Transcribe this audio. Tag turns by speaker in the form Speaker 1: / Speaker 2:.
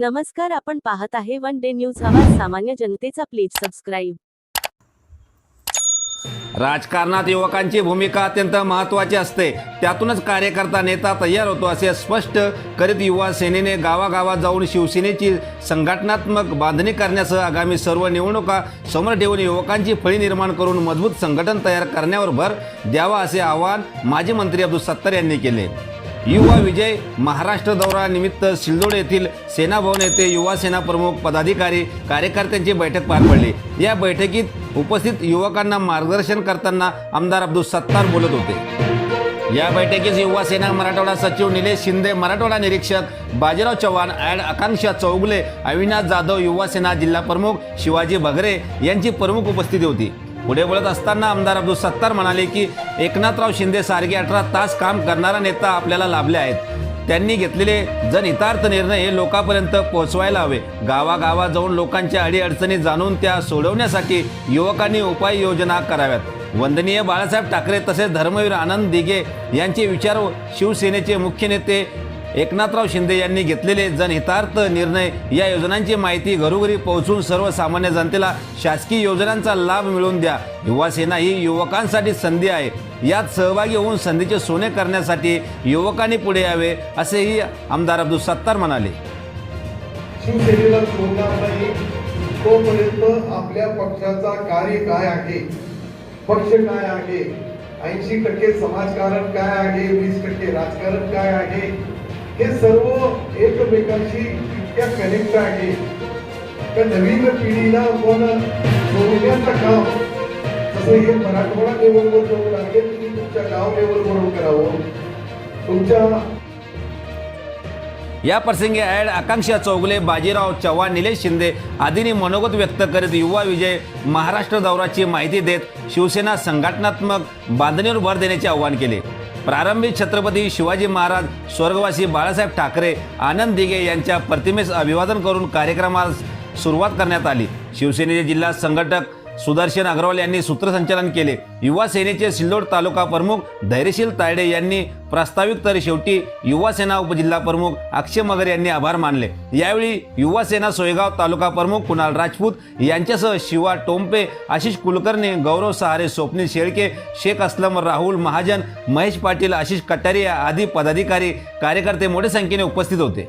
Speaker 1: नमस्कार आपण पाहत आहे वन डे न्यूज. आवाज सामान्य जनतेचा प्लीज सबस्क्राईब.
Speaker 2: राजकारणात युवकांची भूमिका अत्यंत महत्त्वाची असते. त्यातूनच कार्यकर्ता नेता तयार होतो असे स्पष्ट करीत युवा सेनेने गावागावात जाऊन शिवसेनेची संघटनात्मक बांधणी करण्यासह आगामी सर्व निवडणुका समोर ठेवून युवकांची फळी निर्माण करून मजबूत संघटन तयार करण्यावर भर द्यावा असे आवाहन माजी मंत्री अब्दुल सत्तार यांनी केले. युवा विजय महाराष्ट्र दौरा निमित्त सिल्लोड येथील सेना भवन येथे युवा सेना प्रमुख पदाधिकारी कार्यकर्त्यांची बैठक पार पडली. या बैठकीत उपस्थित युवकांना मार्गदर्शन करताना आमदार अब्दुल सत्तार बोलत होते. या बैठकीस युवा सेना मराठवाडा सचिव निलेश शिंदे मराठवाडा निरीक्षक बाजीराव चव्हाण ॲड आकांक्षा चौगुले अविनाश जाधव युवा सेना जिल्हा प्रमुख शिवाजी भगरे यांची प्रमुख उपस्थिती होती. पुढे बोलत असताना आमदार अब्दुल सत्तार म्हणाले की एकनाथराव शिंदे सारखे अठरा तास काम करणारा नेता आपल्याला लाभले आहेत. त्यांनी घेतलेले जनहितार्थ निर्णय हे लोकांपर्यंत पोहोचवायला हवे. गावागावा जाऊन लोकांच्या अडीअडचणी जाणून त्या सोडवण्यासाठी युवकांनी उपाययोजना कराव्यात. वंदनीय बाळासाहेब ठाकरे तसेच धर्मवीर आनंद दिघे यांचे विचार शिवसेनेचे मुख्य नेते एकनाथराव शिंदे यांनी घेतलेले जनहितार्थ निर्णय या योजनांची माहिती घरोघरी पोहोचून सर्वसामान्य जनतेला शासकीय योजनांचा लाभ मिळवून द्या. युवासेना ही युवकांसाठी संधी आहे. यात सहभागी होऊन संधीचे सोने करण्यासाठी युवकांनी पुढे यावे असेही आमदार अब्दुल सत्तार म्हणाले.
Speaker 3: शिवसेनेला सोडणार नाही तोपर्यंत आपल्या पक्षाचा कार्य काय आहे? पक्ष काय आहे? ऐंशी टक्के समाजकारण काय आहे? वीस टक्के राजकारण काय आहे? हे सर्व एकमेकांशी इतक्या कनेक्ट आहे. त्या नवीन पिढीला पण जोडण्याचं काम जसं हे मराठवाडा लेवलवर जाऊन आहे तुम्ही तुमच्या गाव लेवलवर करावं. तुमच्या
Speaker 2: या प्रसंगी ॲड आकांक्षा चौगले बाजीराव चव्हाण निलेश शिंदे आदींनी मनोगत व्यक्त करीत युवा विजय महाराष्ट्र दौऱ्याची माहिती देत शिवसेना संघटनात्मक बांधणीवर भर देण्याचे आवाहन केले. प्रारंभी छत्रपती शिवाजी महाराज स्वर्गवासी बाळासाहेब ठाकरे आनंद दिघे यांच्या प्रतिमेस अभिवादन करून कार्यक्रमास सुरुवात करण्यात आली. शिवसेनेचे जिल्हा संघटक सुदर्शन अग्रवाल यांनी सूत्रसंचालन केले. युवा सेनेचे सिल्लोड तालुका प्रमुख धैर्यशील तायडे यांनी प्रस्तावित तर शेवटी युवा सेना उपजिल्हा प्रमुख अक्षय मगर यांनी आभार मानले. यावेळी युवा सेना सोयगाव तालुका प्रमुख कुणाल राजपूत यांच्यासह शिवा टोंपे आशिष कुलकर्णी गौरव सहारे स्वप्नील शेळके शेख असलम राहुल महाजन महेश पाटील आशिष कटारिया आदी पदाधिकारी कार्यकर्ते मोठ्या संख्येने उपस्थित होते.